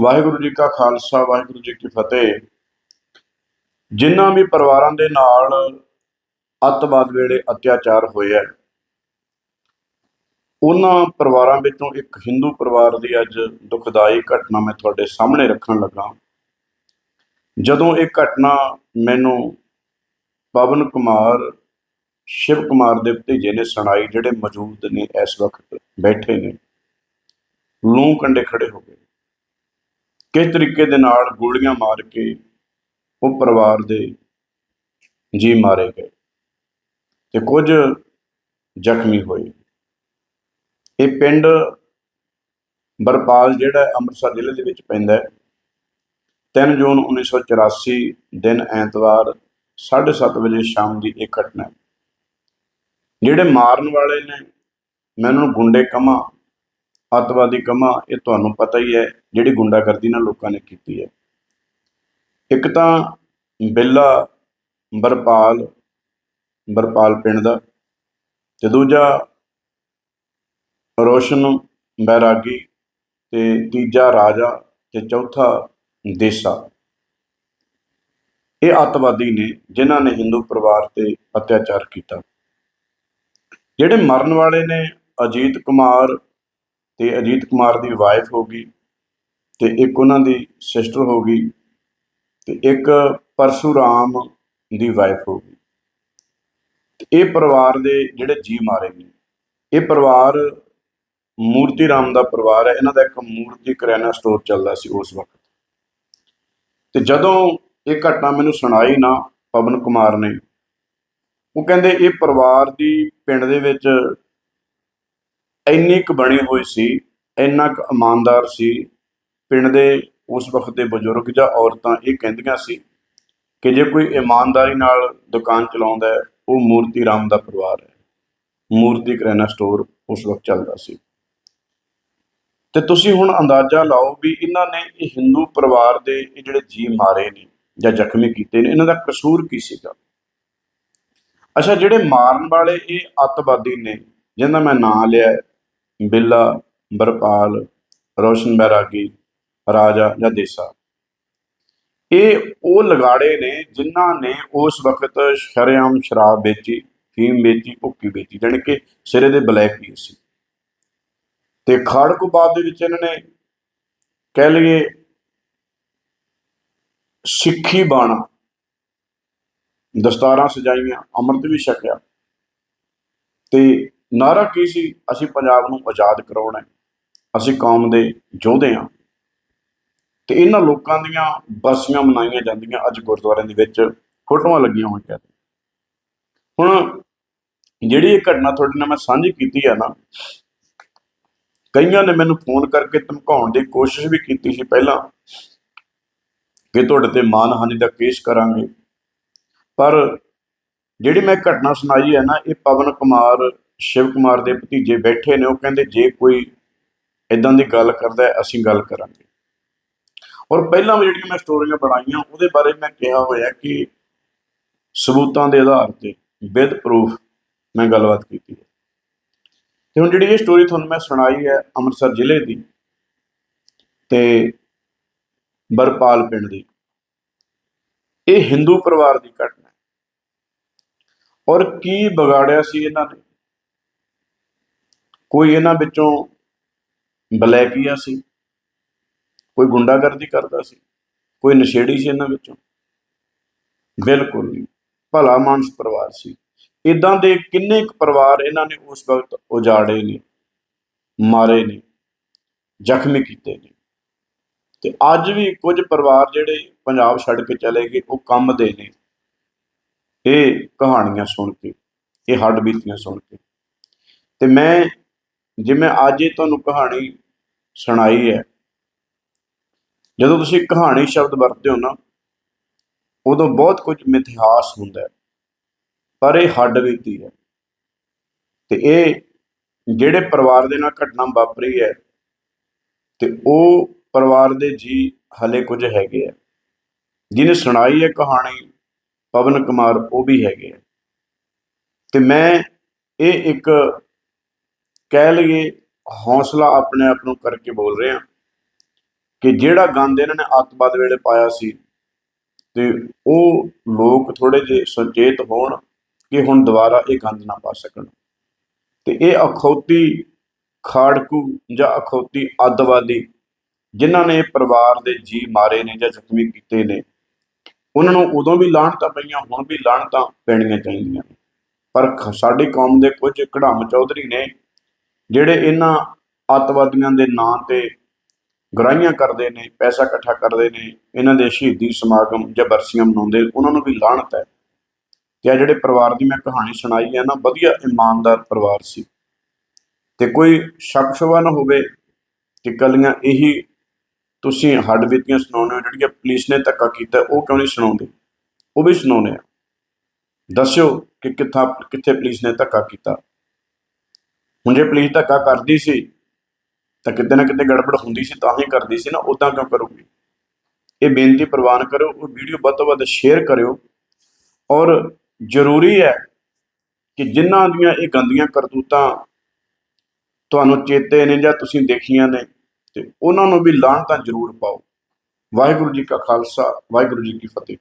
ਵਾਹਿਗੁਰੂ ਜੀ ਕਾ ਖਾਲਸਾ, ਵਾਹਿਗੁਰੂ ਜੀ ਕੀ ਫਤਿਹ। ਜਿਨ੍ਹਾਂ ਵੀ ਪਰਿਵਾਰਾਂ ਦੇ ਨਾਲ ਅੱਤਵਾਦ ਵੇਲੇ ਅਤਿਆਚਾਰ ਹੋਇਆ ਉਹਨਾਂ ਪਰਿਵਾਰਾਂ ਵਿੱਚੋਂ ਇੱਕ ਹਿੰਦੂ ਪਰਿਵਾਰ ਦੀ ਅੱਜ ਦੁਖਦਾਈ ਘਟਨਾ ਮੈਂ ਤੁਹਾਡੇ ਸਾਹਮਣੇ ਰੱਖਣ ਲੱਗਾ। ਜਦੋਂ ਇਹ ਘਟਨਾ ਮੈਨੂੰ ਪਵਨ ਕੁਮਾਰ, ਸ਼ਿਵ ਕੁਮਾਰ ਦੇ ਭਤੀਜੇ ਨੇ ਸੁਣਾਈ, ਜਿਹੜੇ ਮੌਜੂਦ ਨੇ ਇਸ ਵਕਤ ਬੈਠੇ ਨੇ, ਲੂੰ ਕੰਡੇ ਖੜੇ ਹੋ ਗਏ। ਕਿਸ ਤਰੀਕੇ ਦੇ ਨਾਲ ਗੋਲੀਆਂ ਮਾਰ ਕੇ ਉਹ ਪਰਿਵਾਰ ਦੇ ਜੀ ਮਾਰੇ ਗਏ ਤੇ ਕੁਝ ਜ਼ਖਮੀ ਹੋਏ। ਇਹ ਪਿੰਡ ਬਰਪਾਲ ਜਿਹੜਾ ਅੰਮ੍ਰਿਤਸਰ ਜ਼ਿਲ੍ਹੇ ਦੇ ਵਿੱਚ ਪੈਂਦਾ ਹੈ। 3 ਜੂਨ 1984 ਦਿਨ ਐਤਵਾਰ 7:30 ਵਜੇ ਸ਼ਾਮ ਦੀ ਇਹ ਘਟਨਾ ਜਿਹੜੇ ਮਾਰਨ ਵਾਲੇ ਨੇ, ਮੈਂ ਉਹਨਾਂ ਨੂੰ ਗੁੰਡੇ ਕਮਾ ਅੱਤਵਾਦੀ ਕਮਾ, ਇਹ ਤੁਹਾਨੂੰ ਪਤਾ ਹੀ ਹੈ, ਜਿਹੜੀ ਗੁੰਡਾਗਰਦੀ ਨਾਲ ਲੋਕਾਂ ਨੇ ਕੀਤੀ ਹੈ। ਇੱਕ ਤਾਂ ਬਿੱਲਾ ਬਰਪਾਲ ਬਰਪਾਲ ਪਿੰਡ ਦਾ ਤੇ ਦੂਜਾ ਰੋਸ਼ਨ ਬੈਰਾਗੀ ਤੇ ਤੀਜਾ ਰਾਜਾ ਤੇ ਚੌਥਾ ਦੇਸਾ। ਇਹ ਅੱਤਵਾਦੀ ਨੇ, ਜਿਨ੍ਹਾਂ ਨੇ ਹਿੰਦੂ ਪਰਿਵਾਰ ਤੇ ਅਤਿਆਚਾਰ ਕੀਤਾ। ਜਿਹੜੇ ਮਰਨ ਵਾਲੇ ਨੇ, ਅਜੀਤ ਕੁਮਾਰ ਤੇ ਅਜੀਤ ਕੁਮਾਰ ਦੀ ਵਾਈਫ ਹੋ ਗਈ ਤੇ ਇੱਕ ਉਹਨਾਂ ਦੀ ਸਿਸਟਰ ਹੋ ਗਈ ਤੇ ਇੱਕ ਪਰਸ਼ੂਰਾਮ ਦੀ ਵਾਈਫ ਹੋ ਗਈ। ਇਹ ਪਰਿਵਾਰ ਦੇ ਜਿਹੜੇ ਜੀ ਮਾਰੇ ਨੇ ਇਹ ਪਰਿਵਾਰ ਮੂਰਤੀ ਰਾਮ ਦਾ ਪਰਿਵਾਰ ਹੈ। ਇਹਨਾਂ ਦਾ ਇੱਕ ਮੂਰਤੀ ਕਰਿਆਨਾ ਸਟੋਰ ਚੱਲਦਾ ਸੀ ਉਸ ਵਕਤ। ਤੇ ਜਦੋਂ ਇਹ ਘਟਨਾ ਮੈਨੂੰ ਸੁਣਾਈ ਨਾ ਪਵਨ ਕੁਮਾਰ ਨੇ, ਉਹ ਕਹਿੰਦੇ ਇਹ ਪਰਿਵਾਰ ਦੀ ਪਿੰਡ ਦੇ ਵਿੱਚ ਇੰਨੀ ਕੁ ਬਣੀ ਹੋਈ ਸੀ, ਇੰਨਾ ਕੁ ਇਮਾਨਦਾਰ ਸੀ, ਪਿੰਡ ਦੇ ਉਸ ਵਕਤ ਦੇ ਬਜ਼ੁਰਗ ਜਾਂ ਔਰਤਾਂ ਇਹ ਕਹਿੰਦੀਆਂ ਸੀ ਕਿ ਜੇ ਕੋਈ ਇਮਾਨਦਾਰੀ ਨਾਲ ਦੁਕਾਨ ਚਲਾਉਂਦਾ ਹੈ, ਉਹ ਮੂਰਤੀ ਰਾਮ ਦਾ ਪਰਿਵਾਰ ਹੈ। ਮੂਰਤੀ ਕਰਿਆਨਾ ਸਟੋਰ ਉਸ ਵਕਤ ਚੱਲਦਾ ਸੀ। ਤੇ ਤੁਸੀਂ ਹੁਣ ਅੰਦਾਜ਼ਾ ਲਾਓ ਵੀ ਇਹਨਾਂ ਨੇ ਇਹ ਹਿੰਦੂ ਪਰਿਵਾਰ ਦੇ ਇਹ ਜਿਹੜੇ ਜੀ ਮਾਰੇ ਨੇ ਜਾਂ ਜ਼ਖਮੀ ਕੀਤੇ ਨੇ, ਇਹਨਾਂ ਦਾ ਕਸੂਰ ਕੀ ਸੀਗਾ? ਅੱਛਾ, ਜਿਹੜੇ ਮਾਰਨ ਵਾਲੇ ਇਹ ਅੱਤਵਾਦੀ ਨੇ ਜਿਹਦਾ ਮੈਂ ਨਾਂ ਲਿਆ ਬਿੱਲਾ, ਬਰਪਾਲ, ਰੋਸ਼ਨ ਬੈਰਾਗੀ, ਰਾਜਾ ਜਾਂ ਦੇਸਾ। ਇਹ ਉਹ ਲਗਾੜੇ ਨੇ ਜਿਨ੍ਹਾਂ ਨੇ ਉਸ ਵਕਤ ਸ਼ਰੇਆਮ ਸ਼ਰਾਬ ਵੇਚੀ ਫੀਮ ਵੇਚੀ, ਭੁੱਕੀ ਵੇਚੀ, ਜਾਣੀ ਕਿ ਸਿਰੇ ਦੇ ਬਲੈਕ ਹੀ ਸੀ। ਤੇ ਖਾੜਕੂਬਾਦ ਦੇ ਵਿੱਚ ਇਹਨਾਂ ਨੇ ਕਹਿ ਲਈਏ ਸਿੱਖੀ ਬਾਣਾ, ਦਸਤਾਰਾਂ ਸਜਾਈਆਂ, ਅੰਮ੍ਰਿਤ ਵੀ ਛਕਿਆ। ਤੇ ਨਾਰਾ ਕੀ ਸੀ? ਅਸੀਂ ਪੰਜਾਬ ਨੂੰ ਆਜ਼ਾਦ ਕਰਾਉਣਾ ਹੈ। ਅਸੀਂ ਕੌਮ ਦੇ ਯੋਧੇ ਹਾਂ। ਤੇ ਇਹਨਾਂ ਲੋਕਾਂ ਦੀਆਂ ਬਰਸੀਆਂ ਮਨਾਈਆਂ ਜਾਂਦੀਆਂ ਅੱਜ ਗੁਰਦੁਆਰਿਆਂ ਦੇ ਵਿੱਚ। ਫੋਟੋਆਂ ਲੱਗੀਆਂ ਹੋਈਆਂ। ਨੇ ਹੁਣ ਜਿਹੜੀ ਇਹ ਘਟਨਾ ਤੁਹਾਡੇ ਨਾਲ ਮੈਂ ਸਾਂਝੀ ਕੀਤੀ ਆ ਨਾ, ਕਈਆਂ ਨੇ ਮੈਨੂੰ ਫੋਨ ਕਰਕੇ ਧਮਕਾਉਣ ਦੀ ਕੋਸ਼ਿਸ਼ ਵੀ ਕੀਤੀ ਸੀ ਪਹਿਲਾਂ ਕਿ ਤੁਹਾਡੇ ਤੇ ਮਾਨਹਾਨੀ ਦਾ ਕੇਸ ਕਰਾਂਗੇ। ਪਰ ਜਿਹੜੀ ਮੈਂ ਘਟਨਾ ਸੁਣਾਈ ਹੈ ਨਾ, ਇਹ ਪਵਨ ਕੁਮਾਰ ਸ਼ਿਵ ਕੁਮਾਰ ਦੇ ਭਤੀਜੇ ਬੈਠੇ ਨੇ, ਉਹ ਕਹਿੰਦੇ ਜੇ ਕੋਈ ਇਦਾਂ ਦੀ ਗੱਲ ਕਰਦਾ ਅਸੀਂ ਗੱਲ ਕਰਾਂਗੇ। ਔਰ ਪਹਿਲਾਂ ਵੀ ਜਿਹੜੀਆਂ ਮੈਂ ਸਟੋਰੀਆਂ ਬਣਾਈਆਂ, ਉਹਦੇ ਬਾਰੇ ਮੈਂ ਕਿਹਾ ਹੋਇਆ ਕਿ ਸਬੂਤਾਂ ਦੇ ਆਧਾਰ ਤੇ, ਵਿਦ ਪ੍ਰੂਫ ਮੈਂ ਗੱਲਬਾਤ ਕੀਤੀ ਹੈ। ਤੇ ਹੁਣ ਜਿਹੜੀ ਇਹ ਸਟੋਰੀ ਤੁਹਾਨੂੰ ਮੈਂ ਸੁਣਾਈ ਹੈ ਅੰਮ੍ਰਿਤਸਰ ਜ਼ਿਲ੍ਹੇ ਦੀ ਤੇ ਬਰਪਾਲ ਪਿੰਡ ਦੀ, ਇਹ ਹਿੰਦੂ ਪਰਿਵਾਰ ਦੀ ਘਟਨਾ ਹੈ। ਔਰ ਕੀ ਵਿਗਾੜਿਆ ਸੀ ਇਹਨਾਂ ਨੇ? ਕੋਈ ਇਹਨਾਂ ਵਿੱਚੋਂ ਬਲੈਕੀਆ ਸੀ, ਕੋਈ ਗੁੰਡਾਗਰਦੀ ਕਰਦਾ ਸੀ, ਕੋਈ ਨਸ਼ੇੜੀ ਸੀ ਇਹਨਾਂ ਵਿੱਚੋਂ। ਬਿਲਕੁਲ ਨਹੀਂ, ਭਲਾ ਮਾਨਸ ਪਰਿਵਾਰ ਸੀ। ਇਦਾਂ ਦੇ ਕਿੰਨੇ ਕੁ ਪਰਿਵਾਰ ਇਹਨਾਂ ਨੇ ਉਸ ਵਕਤ ਉਜਾੜੇ ਨੇ, ਮਾਰੇ ਨੇ, ਜ਼ਖਮੀ ਕੀਤੇ ਨੇ। ਤੇ ਅੱਜ ਵੀ ਕੁਝ ਪਰਿਵਾਰ ਜਿਹੜੇ ਪੰਜਾਬ ਛੱਡ ਕੇ ਚਲੇ ਗਏ, ਉਹ ਕੰਮ ਦੇ ਨੇ। ਇਹ ਕਹਾਣੀਆਂ ਸੁਣ ਕੇ, ਇਹ ਹੱਡ ਬੀਤੀਆਂ ਸੁਣ ਕੇ। ਤੇ ਮੈਂ ਜਿਵੇਂ ਅੱਜ ਇਹ ਤੁਹਾਨੂੰ ਕਹਾਣੀ ਸੁਣਾਈ ਹੈ। ਜਦੋਂ ਤੁਸੀਂ ਕਹਾਣੀ ਸ਼ਬਦ ਵਰਤਦੇ ਹੋ ਨਾ, ਉਦੋਂ ਬਹੁਤ ਕੁਝ ਮਿਥਿਹਾਸ ਹੁੰਦਾ ਹੈ, ਪਰ ਇਹ ਹੱਡ ਬੀਤੀ ਹੈ। ਤੇ ਇਹ ਜਿਹੜੇ ਪਰਿਵਾਰ ਦੇ ਨਾਲ ਘਟਨਾ ਵਾਪਰੀ ਹੈ, ਤੇ ਉਹ ਪਰਿਵਾਰ ਦੇ ਜੀ ਹਲੇ ਕੁਝ ਹੈਗੇ ਆ। ਜਿਹਨੇ ਸੁਣਾਈ ਹੈ ਕਹਾਣੀ, ਪਵਨ ਕੁਮਾਰ, ਉਹ ਵੀ ਹੈਗੇ ਆ। ਤੇ ਮੈਂ ਇਹ ਇੱਕ ਕਹਿ ਲਈਏ, ਹੌਸਲਾ ਆਪਣੇ ਆਪ ਨੂੰ ਕਰਕੇ ਬੋਲ ਰਿਹਾ ਕਿ ਜਿਹੜਾ ਗੰਦ ਇਹਨਾਂ ਨੇ ਅੱਤਵਾਦ ਵੇਲੇ ਪਾਇਆ ਸੀ ਤੇ ਉਹ ਲੋਕ ਥੋੜੇ ਜਿਹੇ ਸੁਚੇਤ ਹੋਣ ਕਿ ਹੁਣ ਦੁਬਾਰਾ ਇਹ ਗੰਦ ਨਾ ਪਾ ਸਕਣ। ਤੇ ਇਹ ਅਖੌਤੀ ਖਾੜਕੂ ਜਾਂ ਅਖੌਤੀ ਅੱਤਵਾਦੀ ਜਿਨ੍ਹਾਂ ਨੇ ਪਰਿਵਾਰ ਦੇ ਜੀ ਮਾਰੇ ਨੇ ਜਾਂ ਜ਼ਖਮੀ ਕੀਤੇ ਨੇ, ਉਹਨਾਂ ਨੂੰ ਉਦੋਂ ਵੀ ਲਾਹਣਤਾਂ ਪਈਆਂ, ਹੁਣ ਵੀ ਲਾਹਣਤਾਂ ਪੈਣੀਆਂ ਚਾਹੀਦੀਆਂ ਪਰ ਖ- ਸਾਡੀ ਕੌਮ ਦੇ ਕੁਝ ਕੜਾਮ ਚੌਧਰੀ ਨੇ ਜਿਹੜੇ ਇਹਨਾਂ ਅੱਤਵਾਦੀਆਂ ਦੇ ਨਾਂ ਤੇ ਗਰਾਹੀਆਂ ਕਰਦੇ ਨੇ, ਪੈਸਾ ਇਕੱਠਾ ਕਰਦੇ ਨੇ, ਇਹਨਾਂ ਦੇ ਸ਼ਹੀਦੀ ਸਮਾਗਮ ਜਾਂ ਬਰਸੀਆਂ ਮਨਾਉਂਦੇ, ਉਹਨਾਂ ਨੂੰ ਵੀ ਲਾਹਣਤ ਹੈ। ਤੇ ਆ ਜਿਹੜੇ ਪਰਿਵਾਰ ਦੀ ਮੈਂ ਕਹਾਣੀ ਸੁਣਾਈ ਹੈ ਨਾ, ਵਧੀਆ ਇਮਾਨਦਾਰ ਪਰਿਵਾਰ ਸੀ। ਤੇ ਕੋਈ ਸ਼ੱਕ ਸ਼ੁਬਾ ਨਾ ਹੋਵੇ ਕਿ ਕੱਲੀਆਂ ਇਹੀ ਤੁਸੀਂ ਹੱਡ ਬੀਤੀਆਂ ਸੁਣਾਉਂਦੇ ਹੋ, ਜਿਹੜੀਆਂ ਪੁਲਿਸ ਨੇ ਧੱਕਾ ਕੀਤਾ, ਉਹ ਕਿਉਂ ਨਹੀਂ ਸੁਣਾਉਂਦੇ? ਉਹ ਵੀ ਸੁਣਾਉਂਦੇ ਆ। ਦੱਸਿਓ ਕਿ ਕਿੱਥਾ, ਕਿੱਥੇ ਪੁਲਿਸ ਨੇ ਧੱਕਾ ਕੀਤਾ। ਹੁਣ ਜੇ ਪੁਲਿਸ ਧੱਕਾ ਕਰਦੀ ਸੀ, ਤਾਂ ਕਿਤੇ ਨਾ ਕਿਤੇ ਗੜਬੜ ਹੁੰਦੀ ਸੀ, ਤਾਂ ਹੀ ਕਰਦੀ ਸੀ ਨਾ ਉਦਾਂ ਕਿਉਂ ਕਰੂਗੀ? ਇਹ ਬੇਨਤੀ ਪ੍ਰਵਾਨ ਕਰੋ ਉਹ ਵੀਡੀਓ ਵੱਧ ਤੋਂ ਵੱਧ ਸ਼ੇਅਰ ਕਰਿਓ। ਔਰ ਜ਼ਰੂਰੀ ਹੈ ਕਿ ਜਿਨ੍ਹਾਂ ਦੀਆਂ ਇਹ ਗੰਦੀਆਂ ਕਰਤੂਤਾਂ ਤੁਹਾਨੂੰ ਚੇਤੇ ਨੇ ਜਾਂ ਤੁਸੀਂ ਦੇਖੀਆਂ ਨੇ, ਤੇ ਉਹਨਾਂ ਨੂੰ ਵੀ ਲਾਹਣਤਾਂ ਜ਼ਰੂਰ ਪਾਓ। ਵਾਹਿਗੁਰੂ ਜੀ ਕਾ ਖਾਲਸਾ, ਵਾਹਿਗੁਰੂ ਜੀ ਕੀ ਫਤਿਹ।